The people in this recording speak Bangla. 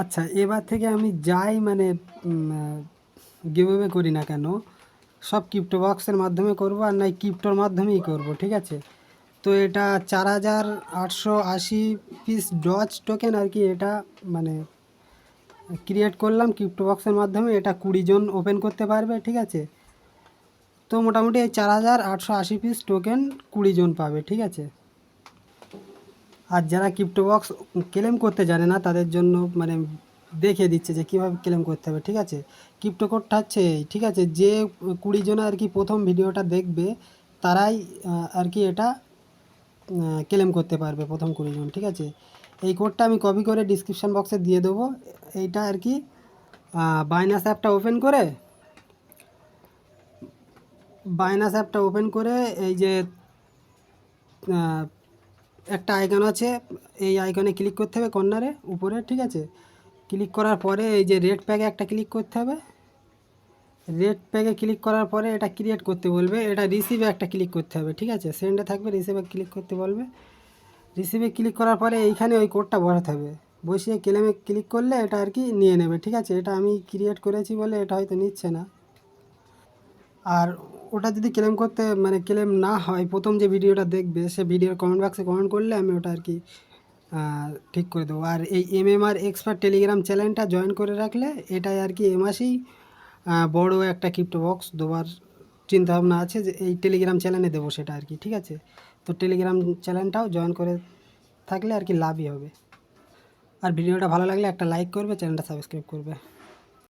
আচ্ছা এবার থেকে আমি যাই মানে গিভওয়ে করি না কেন, সব কিপ্টো বক্সের মাধ্যমে করব আর নাই কিপ্টোর মাধ্যমেই করব, ঠিক আছে? তো এটা চার হাজার আটশো আশি পিস ডজ টোকেন আর কি, এটা মানে ক্রিয়েট করলাম ক্রিপ্টো বক্সের মাধ্যমে, এটা কুড়ি জন ওপেন করতে পারবে, ঠিক আছে? তো মোটামুটি এই চার হাজার আটশো আশি পিস টোকেন কুড়ি জন পাবে, ঠিক আছে? আর যারা ক্রিপ্টো বক্স ক্লেম করতে জানে না, তাদের জন্য মানে দেখিয়ে দিচ্ছে যে কীভাবে ক্লেম করতে হবে, ঠিক আছে? ক্রিপ্টো কোডটা হচ্ছে ঠিক আছে? যে কুড়ি জন আর কি প্রথম ভিডিওটা দেখবে, তারাই আর কি এটা ক্লেম করতে পারবে প্রথম কুড়ি জন, ঠিক আছে? এই কোডটা আমি কপি করে ডিসক্রিপশান বক্সে দিয়ে দেবো। এইটা আর কি বাইনাস অ্যাপটা ওপেন করে বাইনাস অ্যাপটা ওপেন করে এই যে একটা আইকন আছে, এই আইকনে ক্লিক করতে হবে কর্নারে উপরে, ঠিক আছে? ক্লিক করার পরে এই যে রেড প্যাকে একটা ক্লিক করতে হবে। রেড প্যাকে ক্লিক করার পরে এটা ক্রিয়েট করতে বলবে, এটা রিসিভে একটা ক্লিক করতে হবে, ঠিক আছে? সেন্ডে থাকবে রিসিভে ক্লিক করতে বলবে। রিসিভে ক্লিক করার পরে এইখানে ওই কোডটা বসাতে হবে। বসিয়ে ক্লেমে ক্লিক করলে এটা আর কি নিয়ে নেবে, ঠিক আছে? এটা আমি ক্রিয়েট করেছি বলে এটা হয়তো নিচ্ছে না। আর ওটা যদি ক্লেম করতে মানে ক্লেম না হয়, প্রথম যে ভিডিওটা দেখবে, সে ভিডিওর কমেন্ট বক্সে কমেন্ট করলে আমি ওটা আর কি ঠিক করে দেবো। আর এই M M R expert Telegram চ্যানেলটা জয়েন করে রাখলে এটাই আর কি এ মাসেই বড় একটা ক্রিপ্টো বক্স দেওয়ার চিন্তাভাবনা আছে যে এই টেলিগ্রাম চ্যানেলে দেবো সেটা আর কি ঠিক আছে? তো টেলিগ্রাম চ্যানেলটাও জয়েন করে থাকলে আর কি লাভই হবে। আর ভিডিওটা ভালো লাগলে একটা লাইক করবে চ্যানেলটা সাবস্ক্রাইব করবে।